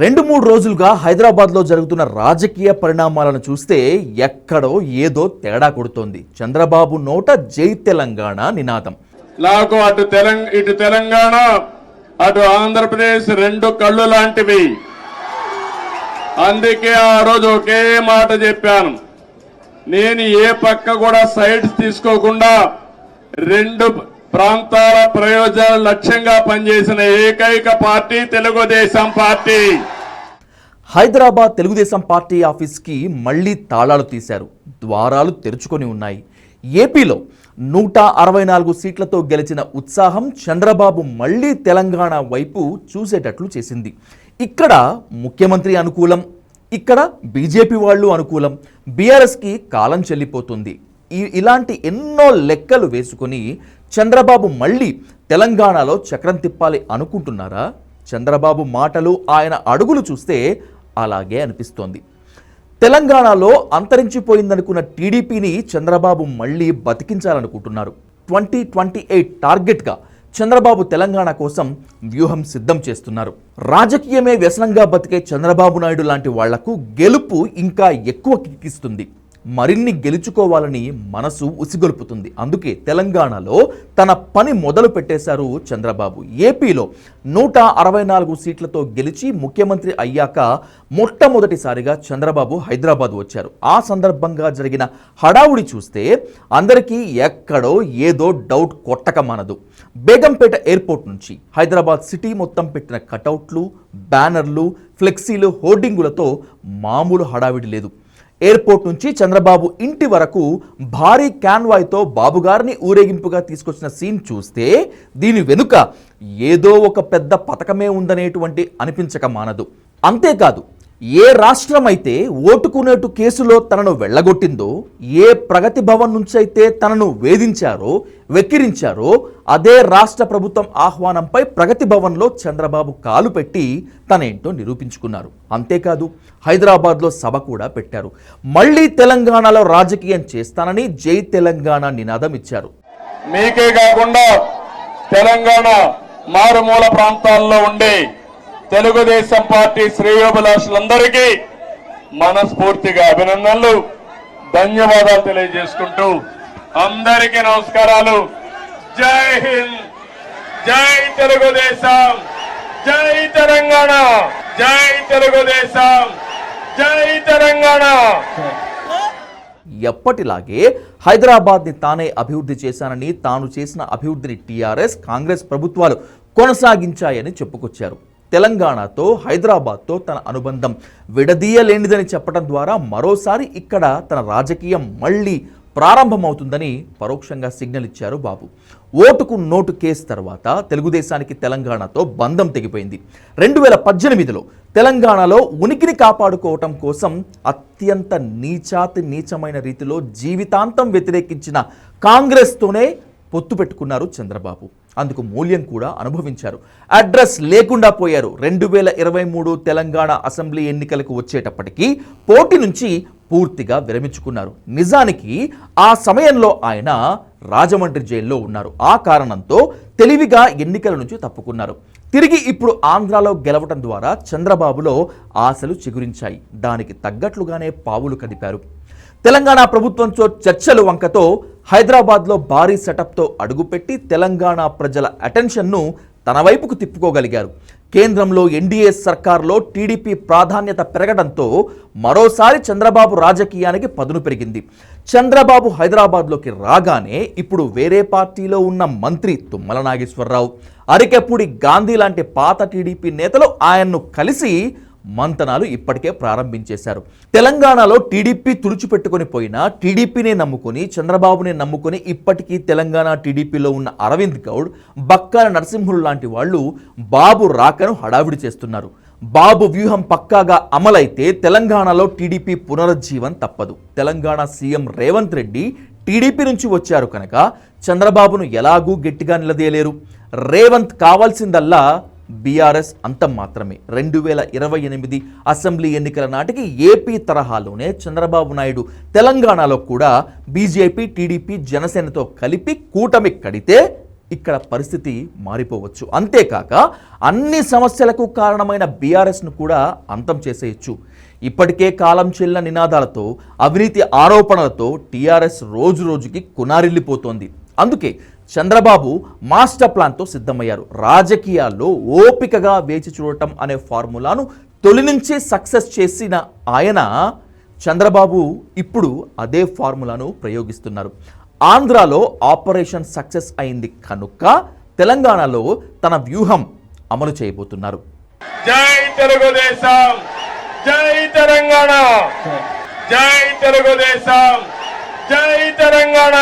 రెండు మూడు రోజులుగా హైదరాబాద్లో జరుగుతున్న రాజకీయ పరిణామాలను చూస్తే ఎక్కడో ఏదో తేడా కొడుతోంది. చంద్రబాబు నోట జై తెలంగాణ నినాదం. నాకు అటు తెలంగ ఇటు తెలంగాణ అటు ఆంధ్రప్రదేశ్ రెండు కళ్ళు లాంటివి. అందుకే ఆ రోజు ఒకే మాట చెప్పాను. నేను ఏ పక్క కూడా సైడ్స్ తీసుకోకుండా రెండు ప్రాంతాల ప్రయోజనాలు లక్ష్యంగా పనిచేసిన ఏకైక party Telugu Desam party. Hyderabad Telugu Desam party ఆఫీస్కి మళ్ళీ తాళాలు తీశారు. ద్వారాలు తెరుచుకొని ఉన్నాయి. ఏపీలో నూట అరవై నాలుగు సీట్లతో గెలిచిన ఉత్సాహం చంద్రబాబు మళ్ళీ తెలంగాణ వైపు చూసేటట్లు చేసింది. ఇక్కడ ముఖ్యమంత్రి అనుకూలం ఇక్కడ బీజేపీ వాళ్ళు అనుకూలం బీఆర్ఎస్కి కాలం చెల్లిపోతుంది. ఇలాంటి ఎన్నో లెక్కలు వేసుకొని చంద్రబాబు మళ్ళీ తెలంగాణలో చక్రం తిప్పాలి అనుకుంటున్నారా? చంద్రబాబు మాటలు ఆయన అడుగులు చూస్తే అలాగే అనిపిస్తోంది. తెలంగాణలో అంతరించిపోయిందనుకున్న టీడీపీని చంద్రబాబు మళ్ళీ బతికించాలనుకుంటున్నారు. ట్వంటీ ట్వంటీ ఎయిట్ టార్గెట్గా చంద్రబాబు తెలంగాణ కోసం వ్యూహం సిద్ధం చేస్తున్నారు. రాజకీయమే వ్యసనంగా బతికే చంద్రబాబు నాయుడు లాంటి వాళ్ళకు గెలుపు ఇంకా ఎక్కువ కిక్కిస్తుంది. మరిన్ని గెలుచుకోవాలని మనసు ఉసిగొల్పుతుంది. అందుకే తెలంగాణలో తన పని మొదలు పెట్టేశారు చంద్రబాబు. ఏపీలో నూట అరవై నాలుగు సీట్లతో గెలిచి ముఖ్యమంత్రి అయ్యాక మొట్టమొదటిసారిగా చంద్రబాబు హైదరాబాద్ వచ్చారు. ఆ సందర్భంగా జరిగిన హడావుడి చూస్తే అందరికీ ఎక్కడో ఏదో డౌట్ కొట్టక మానదు. బేగంపేట ఎయిర్పోర్ట్ నుంచి హైదరాబాద్ సిటీ మొత్తం పెట్టిన కటౌట్లు బ్యానర్లు ఫ్లెక్సీలు హోర్డింగులతో మామూలు హడావిడి లేదు. ఎయిర్పోర్ట్ నుంచి చంద్రబాబు ఇంటి వరకు భారీ క్యాన్వాయ్తో బాబుగారిని ఊరేగింపుగా తీసుకొచ్చిన సీన్ చూస్తే దీని వెనుక ఏదో ఒక పెద్ద పథకమే ఉందనేటువంటి అనిపించక మానదు. అంతేకాదు ఏ రాష్ట్రమైతే ఓటుకునేటు కేసులో తనను వెళ్ళగొట్టిందో ఏ ప్రగతి భవన్ నుంచైతే తనను వేధించారో వెక్కిరించారో అదే రాష్ట్ర ప్రభుత్వం ఆహ్వానంపై ప్రగతి భవన్లో చంద్రబాబు కాలు పెట్టి తనేంటో నిరూపించుకున్నారు. అంతేకాదు హైదరాబాద్లో సభ కూడా పెట్టారు. మళ్ళీ తెలంగాణలో రాజకీయం చేస్తానని జై తెలంగాణ నినాదం ఇచ్చారు. మీకే కాకుండా తెలంగాణ మారుమూల ప్రాంతాల్లో ఉండే తెలుగుదేశం పార్టీ శ్రేయోభిలాషులందరికీ మనస్ఫూర్తిగా అభినందనలు. ధన్యవాదాలు తెలియజేసుకుంటూ అందరికీ నమస్కారాలు. జై హింద్ జై తెలుగుదేశం జై తెలంగాణ జై తెలుగుదేశం జై తెలంగాణ. ఎప్పటిలాగే హైదరాబాద్ని తానే అభివృద్ధి చేశానని తాను చేసిన అభివృద్ధిని టీఆర్ఎస్ కాంగ్రెస్ ప్రభుత్వాలు కొనసాగించాయని చెప్పుకొచ్చారు. తెలంగాణతో హైదరాబాద్తో తన అనుబంధం విడదీయలేనిదని చెప్పడం ద్వారా మరోసారి ఇక్కడ తన రాజకీయం మళ్ళీ ప్రారంభమవుతుందని పరోక్షంగా సిగ్నల్ ఇచ్చారు బాబు. ఓటుకు నోటు కేసు తర్వాత తెలుగుదేశానికి తెలంగాణతో బంధం తెగిపోయింది. రెండు వేల పద్దెనిమిదిలో తెలంగాణలో ఉనికిని కాపాడుకోవటం కోసం అత్యంత నీచాతి నీచమైన రీతిలో జీవితాంతం వ్యతిరేకించిన కాంగ్రెస్తోనే పొత్తు పెట్టుకున్నారు చంద్రబాబు. అందుకు మూల్యం కూడా అనుభవించారు. అడ్రస్ లేకుండా పోయారు. రెండు వేల ఇరవై మూడు తెలంగాణ అసెంబ్లీ ఎన్నికలకు వచ్చేటప్పటికీ పోటీ నుంచి పూర్తిగా విరమించుకున్నారు. నిజానికి ఆ సమయంలో ఆయన రాజమండ్రి జైల్లో ఉన్నారు. ఆ కారణంతో తెలివిగా ఎన్నికల నుంచి తప్పుకున్నారు. తిరిగి ఇప్పుడు ఆంధ్రాలో గెలవటం ద్వారా చంద్రబాబులో ఆశలు చిగురించాయి. దానికి తగ్గట్లుగానే పావులు కదిపారు. తెలంగాణ ప్రభుత్వంతో చర్చలు వంకతో హైదరాబాద్లో భారీ సెటప్తో అడుగుపెట్టి తెలంగాణ ప్రజల అటెన్షన్ను తన వైపుకు తిప్పుకోగలిగారు. కేంద్రంలో ఎన్డీఏ సర్కార్లో టీడీపీ ప్రాధాన్యత పెరగడంతో మరోసారి చంద్రబాబు రాజకీయానికి పదును పెరిగింది. చంద్రబాబు హైదరాబాద్లోకి రాగానే ఇప్పుడు వేరే పార్టీలో ఉన్న మంత్రి తుమ్మల నాగేశ్వరరావు అరికెపూడి గాంధీ లాంటి పాత టీడీపీ నేతలు ఆయన్ను కలిసి మంతనాలు ఇప్పటికే ప్రారంభించేశారు. తెలంగాణలో టీడీపీ తుడిచిపెట్టుకొని పోయినా టీడీపీనే నమ్ముకొని చంద్రబాబునే నమ్ముకొని ఇప్పటికీ తెలంగాణ టీడీపీలో ఉన్న అరవింద్ గౌడ్ బక్కాల నరసింహులు లాంటి వాళ్ళు బాబు రాకను హడావిడి చేస్తున్నారు. బాబు వ్యూహం పక్కాగా అమలైతే తెలంగాణలో టీడీపీ పునరుజ్జీవం తప్పదు. తెలంగాణ సీఎం రేవంత్ రెడ్డి టీడీపీ నుంచి వచ్చారు కనుక చంద్రబాబును ఎలాగూ గట్టిగా నిలదీయలేరు. రేవంత్ కావాల్సిందల్లా బీఆర్ఎస్ అంతం మాత్రమే. రెండు వేల ఇరవై ఎనిమిది అసెంబ్లీ ఎన్నికల నాటికి ఏపీ తరహాలోనే చంద్రబాబు నాయుడు తెలంగాణలో కూడా బీజేపీ టీడీపీ జనసేనతో కలిపి కూటమి కడితే ఇక్కడ పరిస్థితి మారిపోవచ్చు. అంతేకాక అన్ని సమస్యలకు కారణమైన బీఆర్ఎస్ను కూడా అంతం చేసేయచ్చు. ఇప్పటికే కాలం చెల్లిన నినాదాలతో అవినీతి ఆరోపణలతో టీఆర్ఎస్ రోజు రోజుకి కునారిల్లిపోతోంది. అందుకే చంద్రబాబు మాస్టర్ ప్లాన్తో సిద్ధమయ్యారు. రాజకీయాల్లో ఓపికగా వేచి చూడటం అనే ఫార్ములాను తొలి నుంచి సక్సెస్ చేసిన ఆయన చంద్రబాబు ఇప్పుడు అదే ఫార్ములాను ప్రయోగిస్తున్నారు. ఆంధ్రాలో ఆపరేషన్ సక్సెస్ అయింది కనుక తెలంగాణలో తన వ్యూహం అమలు చేయబోతున్నారు. జై తెలుగుదేశం! జై తెలంగాణ! జై. తెలుగుదేశం! జై తెలంగాణ!